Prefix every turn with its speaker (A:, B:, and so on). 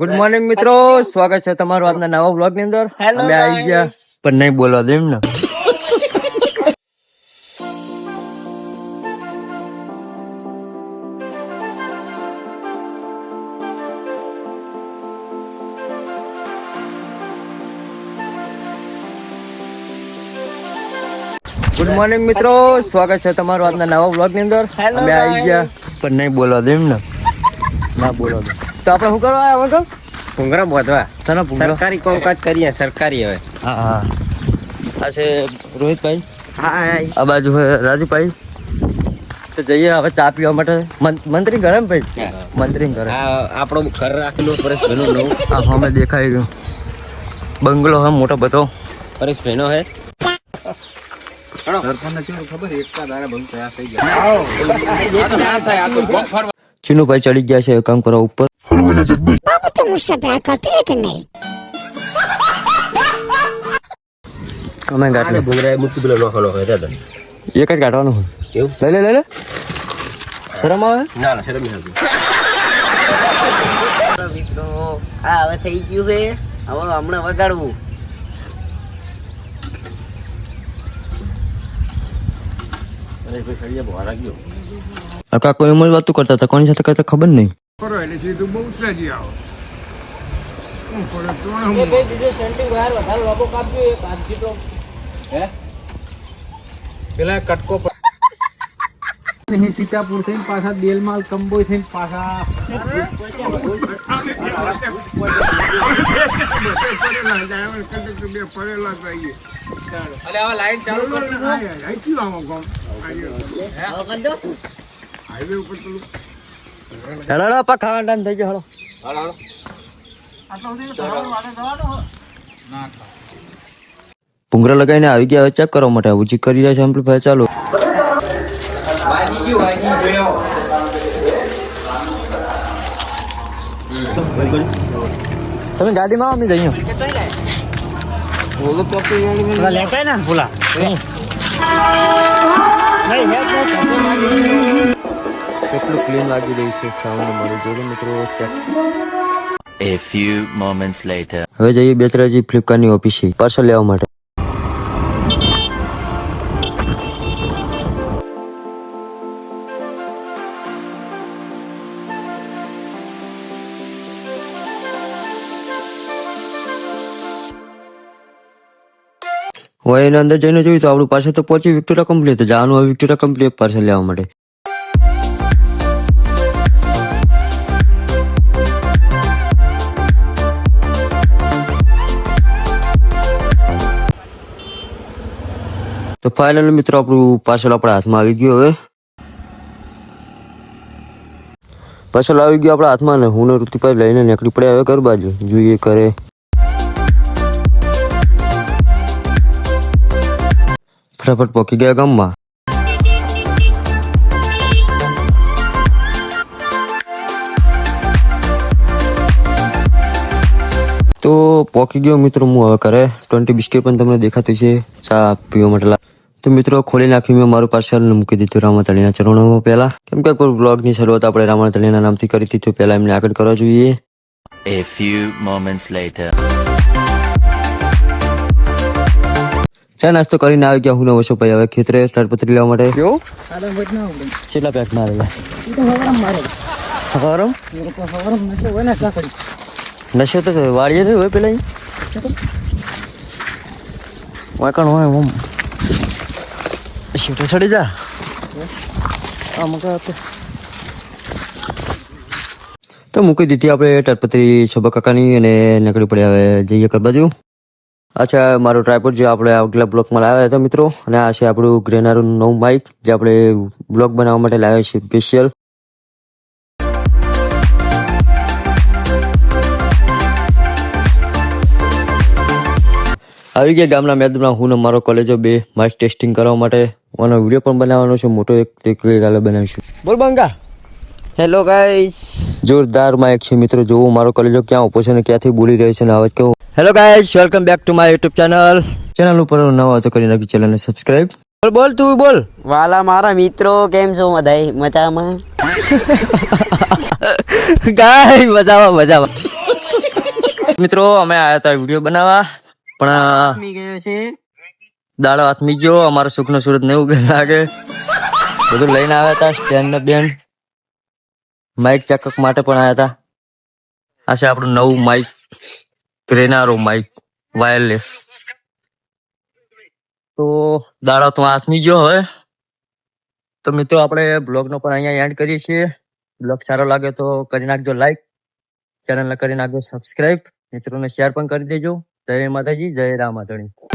A: Good morning મિત્રો. સ્વાગત છે તમારું આજના નવા બ્લોગની અંદર અમે આવી ગયા. પણ નહીં બોલવા દે એમને ગુડ મોર્નિંગ મિત્રો. સ્વાગત છે તમારું આજના નવા બ્લોગની અંદર અમે આવી ગયા. પણ નહીં બોલવા દે એમને ના બોલવા દે તો આપણે શું કરવા આવ્યા વગર?
B: ભૂંગરા બોધવા.
A: તને
B: સરકારી કામકાજ કરીએ સરકારી હવે.
A: હા હા. આ છે રોહિતભાઈ.
B: હા
A: આ બાજુ રાજુભાઈ. તો જઈએ હવે ચા પીવા માટે. મંત્રી ઘરે ભાઈ? મંત્રી ઘરે.
B: આપણો ઘર રાખેલું પરેશભાઈનું નવું
A: આ હમે દેખાઈ ગયું. બંગલો હે મોટો બધો.
B: પરેશભાઈનો હે
A: ચીનુભાઈ ચડી ગયા છે કામ કરવા ઉપર.
C: вилетить, бий. Бабу тому що бляка, ти як
A: не. કોને ગાંઠ
B: ભૂંગરા મૂકી પેલો નોખો નોખો દાદા
A: એક જ ગાંઠવાનો હોય
B: એવું
A: લે લે શરમ આવે
B: ના ના શરમ નહીં
D: હવે થઈ ગયું છે હવે હમણાં વગાડવું
B: અરે ભાઈ ખડિયા
A: બોરા ગયો કાકો એમ જ વાતું કરતા હતા કોની સાથે કરતા ખબર નહીં
E: કરો એટલે સીધું બહુ ઉતરાજી આવો શું કરો ત્રણ
F: પેલા કટકો સીતાપુર થઈને પાછા બેલમાલ કંબોઈ થઈને પાછા
E: ફરેલા જાય હવે કંડક્ટર બે ફરેલા થઈ
F: અલે હવે
E: થઈને પાછા હાઈવે ઉપર પેલું
A: હેલો હેલો પા ખાવા ટાઈમ થઈ ગયો હેલો પુંગરા લગાવીને આવી ગયા હવે ચેક કરવા માટે. ઉચી કરી રહ્યા છે એમ્પ્લીફાયર ચાલુ. તમે ગાડીમાં આવો અમે જઈએ. લેતા ને ભૂલા. કેટલું ક્લીન લાગી રહ્યું છે સાઉન્ડ મારું. જોડે મિત્રો check
G: A few moments later.
A: હવે જઈએ બેચરાજી ફ્લિપકાર્ટની ઓફિસે પાર્સલ લેવા માટે. હવે એના અંદર જઈને જોયું તો આપણું પાર્સલ તો પહોંચ્યું વિક્ટોરિયા કંપની તો જવાનું હોય વિક્ટોરિયા કંપની પાર્સલ લેવા માટે. તો ફાઇનલ મિત્રો, આપણું પાર્સલ આપણા હાથમાં આવી ગયું હવે. પાર્સલ આવી ગયું આપણા હાથમાં ને હું ને ઋતુભાઈ લઈને નીકળી પડ્યા હવે ઘર બાજુ. જોઈએ કરે ફટાફટ પહોંચી ગયા ગામમાં. તો પોકી ગયો મિત્રો હું હવે કરે ટ્વેન્ટી બિસ્કિટ પણ તમને દેખાતું છે. ચા પીવા માટે તો મિત્રો ખોલી નાખી મેં મારું પાર્સલ મૂકી દીધું રામાતળીના ચરણોમાં પહેલા. કેમ કે કોઈ બ્લોગની શરૂઆત આપણે રામાતળીના નામથી કરી દીધું. પહેલા એમને આગળ કરવા જોઈએ.
G: A few moments later.
A: ચા નાસ્તો કરીને આવી ગયા. હું નવો છો ભાઈ હવે ખેતરે તાડપત્રી લેવા માટે. કેવું? કેટલા પેક મારેલા? નશો તો વાળીએ નહીં હોય પેલા વાંકણ હોય ઓમ શીટો ચડી જા. તો. મૂકી દીધી આપણે તાડપત્રી છબા કાકાની અને નીકળી પડે હવે જઈએ કર બાજુ. અચ્છા, મારો ટ્રાયપોડ જે આપણે આગલા બ્લોકમાં લાવ્યા હતા મિત્રો, અને આ છે આપણું ગ્રેનારું નવું માઇક જે આપણે બ્લોગ બનાવવા માટે લાવ્યા છે સ્પેશિયલ આવી ગયા ગામના મેદાનમાં હું મારો કોલેજો બે માઇક ટેસ્ટિંગ કરવા માટે મને વીડિયો પણ બનાવવાનો છે મોટો એક તે ગઈકાલે બનાવીશું. બોલ બંગા.
D: હેલો ગાઈસ
A: જોરદાર માઇક છે મિત્રો જોવો મારો કોલેજો ક્યાં ઊભો છે અને ક્યાંથી બોલી રહ્યો છે ને અવાજ કેવો hello guys welcome back to my YouTube channel channel ઉપર નવો હતો કરી નાખી ચેનલને સબસ્ક્રાઇબ બોલ બોલ તું બોલ.
D: વાલા મારા મિત્રો કેમ છો? બધાય મજામાં?
A: ગાય મજામાં મજામાં. મિત્રો અમે આયા હતા વીડિયો બનાવવા. પણ દાડો હાથમી ગયો અમારો સુખ નો સુરત ને એવું લાગે. બધું લઈને આવ્યા હતા સ્ટેન્ડ ને બેન્ડ. માઇક ચેકઅપ માટે પણ આવ્યા હતા. આ છે આપણું નવું માઇક પ્રેનારો માઇક વાયરલેસ. તો દાડો તો હાથમી ગયો હવે. તો મિત્રો આપણે બ્લોગ નો પણ અહીંયા એન્ડ કરીએ છીએ. બ્લોગ સારો લાગે તો કરી નાખજો લાઈક. ચેનલને કરી નાખજો સબસ્ક્રાઇબ મિત્રોને શેર પણ કરી દેજો. જય માતાજી જય રામ માધણી